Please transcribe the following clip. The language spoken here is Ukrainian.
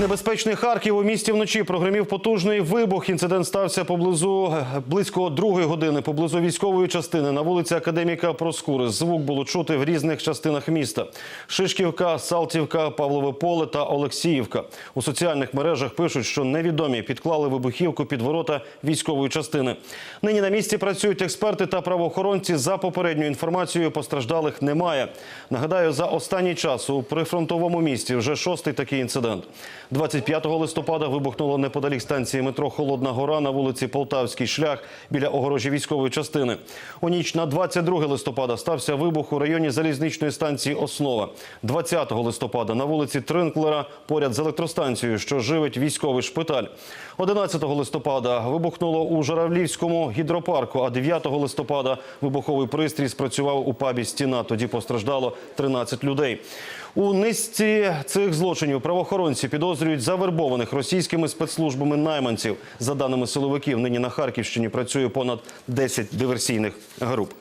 Небезпечний Харків у місті вночі прогремів потужний вибух. Інцидент стався поблизу близько другої години, поблизу військової частини на вулиці Академіка Проскури. Звук було чути в різних частинах міста: Шишківка, Салтівка, Павлове Поле та Олексіївка. У соціальних мережах пишуть, що невідомі підклали вибухівку під ворота військової частини. Нині на місці працюють експерти та правоохоронці. За попередньою інформацією, постраждалих немає. Нагадаю, за останній час у прифронтовому місті вже шостий такий інцидент. 25 листопада вибухнуло неподалік станції метро Холодна Гора на вулиці Полтавський шлях біля огорожі військової частини. У ніч на 22 листопада стався вибух у районі залізничної станції Основа. 20 листопада на вулиці Тринклера поряд з електростанцією, що живить військовий шпиталь. 11 листопада вибухнуло у Журавлівському гідропарку, а 9 листопада вибуховий пристрій спрацював у пабі «Стіна». Тоді постраждало 13 людей. У низці цих злочинів правоохоронці підозрюють завербованих російськими спецслужбами найманців. За даними силовиків, нині на Харківщині працює понад 10 диверсійних груп.